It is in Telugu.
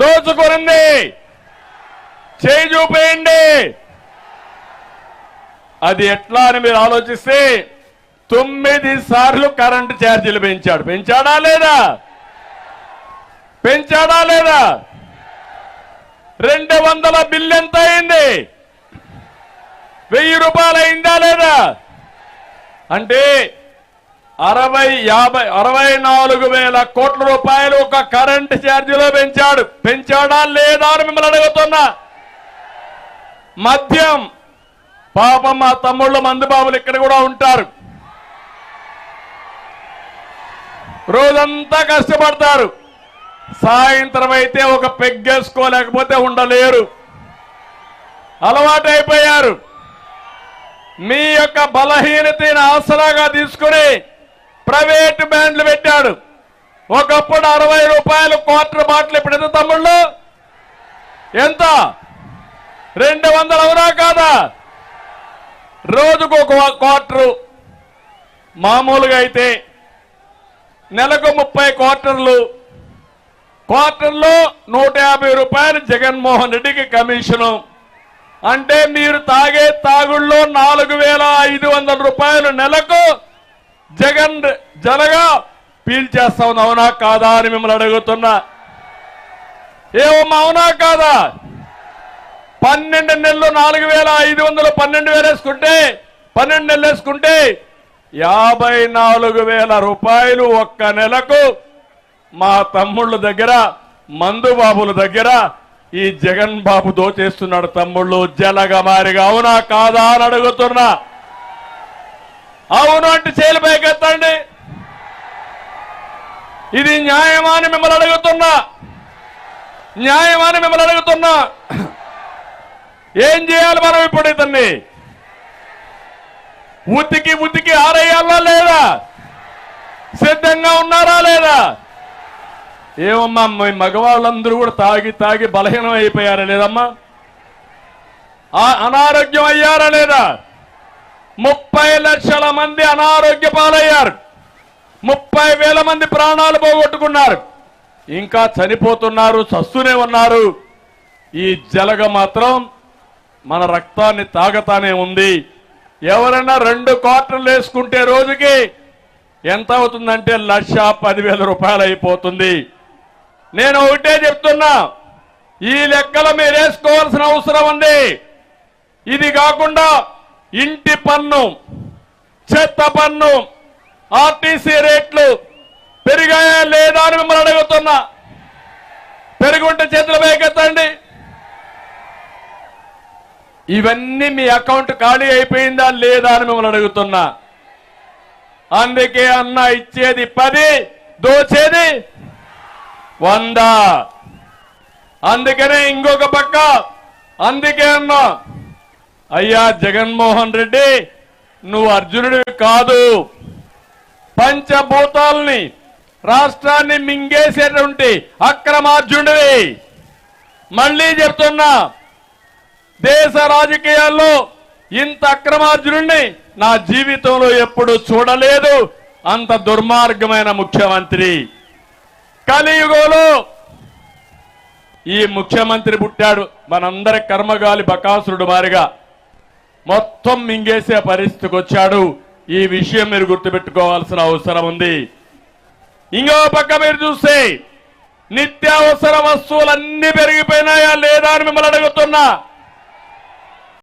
దోచుకునింది. చేయి చూపేయండి. అది ఎట్లా అని మీరు ఆలోచిస్తే తొమ్మిది సార్లు కరెంటు ఛార్జీలు పెంచాడు. పెంచాడా లేదా? పెంచాడా లేదా? రెండు వందల బిల్లు ఎంత అయింది? వెయ్యి రూపాయలు అయిందా లేదా? అంటే అరవై యాభై అరవై నాలుగు వేల కోట్ల రూపాయలు ఒక కరెంట్ ఛార్జీలో పెంచాడు. పెంచాడా లేదా అని మిమ్మల్ని అడుగుతున్నా. మద్యం పాపం మా తమ్ముళ్ళు మందుబాబులు ఇక్కడ కూడా ఉంటారు. రోజంతా కష్టపడతారు. సాయంత్రం అయితే ఒక పెగ్గేసుకోలేకపోతే ఉండలేరు. అలవాటైపోయారు మీ యొక్క బలహీనతను ఆసరాగా తీసుకుని ప్రైవేట్ బ్యాండ్లు పెట్టాడు. ఒకప్పుడు అరవై రూపాయలు క్వార్టర్ బాటిల్ ఇప్పుడు ఎంత తమ్ముళ్ళు. ఎంత? రెండు వందలు అవునా కాదా? రోజుకు ఒక క్వార్టరు. మామూలుగా అయితే నెలకు ముప్పై క్వార్టర్లు. క్వార్టర్లో నూట యాభై రూపాయలు జగన్మోహన్ రెడ్డికి కమిషను. అంటే మీరు తాగే తాగుల్లో నాలుగు వేల ఐదు వందల రూపాయలు నెలకు జగన్ జనగా పీల్చేస్తా ఉంది అవునా కాదా అని మిమ్మల్ని అడుగుతున్నా. ఏమమ్మా అవునా కాదా? పన్నెండు నెలలు నాలుగు వేల ఐదు వందలు పన్నెండు వేలు వేసుకుంటే పన్నెండు నెలలు వేసుకుంటే యాభై నాలుగు వేల రూపాయలు ఒక్క నెలకు మా తమ్ముళ్ళ దగ్గర మందు బాబుల దగ్గర ఈ జగన్ బాబు దోచేస్తున్నాడు తమ్ముళ్ళు జలగమారిగా అవునా కాదా అని అడుగుతున్నా. అవును అంటే చేలు పైకెత్తండి. ఇది న్యాయమా అని మిమ్మల్ని అడుగుతున్నా. న్యాయమా అని మిమ్మల్ని అడుగుతున్నా. ఏం చేయాలి మనం ఇప్పుడు ఇతన్ని? ఉతికి ఉతికి ఆరేయాలా లేదా? సిద్ధంగా ఉన్నారా లేదా? ఏమమ్మా మీ మగవాళ్ళందరూ కూడా తాగి తాగి బలహీనం అయిపోయారా లేదమ్మా అనారోగ్యం అయ్యారా లేదా? ముప్పై లక్షల మంది అనారోగ్య పాలయ్యారు. ముప్పై వేల మంది ప్రాణాలు పోగొట్టుకున్నారు. ఇంకా చనిపోతున్నారు చస్తూనే ఉన్నారు. ఈ జలగ మాత్రం మన రక్తాన్ని తాగతానే ఉంది. ఎవరైనా రెండు క్వార్టర్లు వేసుకుంటే రోజుకి ఎంత అవుతుందంటే లక్ష పదివేల రూపాయలు అయిపోతుంది. నేను ఒకటే చెప్తున్నా ఈ లెక్కలు మీరు వేసుకోవాల్సిన అవసరం ఉంది. ఇది కాకుండా ఇంటి పన్ను చెత్త పన్ను ఆర్టీసీ రేట్లు పెరిగాయా లేదా అని మిమ్మల్ని అడుగుతున్నా. పెరుగుంటే చేతులు పైకెత్తండి ఇవన్నీ మీ అకౌంట్ ఖాళీ అయిపోయిందా లేదా అని మిమ్మల్ని అడుగుతున్నా. అందుకే అన్న ఇచ్చేది పది దోచేది వంద. అందుకనే ఇంకొక పక్క అందుకే అన్నా అయ్యా జగన్మోహన్ రెడ్డి నువ్వు అర్జునుడివి కాదు. పంచభూతాల్ని రాష్ట్రాన్ని మింగేసేటువంటి అక్రమార్జునుడివి. మళ్ళీ చెప్తున్నా దేశ రాజకీయాల్లో ఇంత అక్రమార్జునుడిని నా జీవితంలో ఎప్పుడు చూడలేదు. అంత దుర్మార్గమైన ముఖ్యమంత్రి. కలియుగంలో ఈ ముఖ్యమంత్రి పుట్టాడు. మనందరి కర్మగాలి బకాసురుడు మారిగా. మొత్తం మింగేసే పరిస్థితికి వచ్చాడు. ఈ విషయం మీరు గుర్తుపెట్టుకోవాల్సిన అవసరం ఉంది. ఇంకో పక్క మీరు చూస్తే నిత్యావసర వస్తువులన్నీ పెరిగిపోయినాయా లేదా అని మిమ్మల్ని అడుగుతున్నా.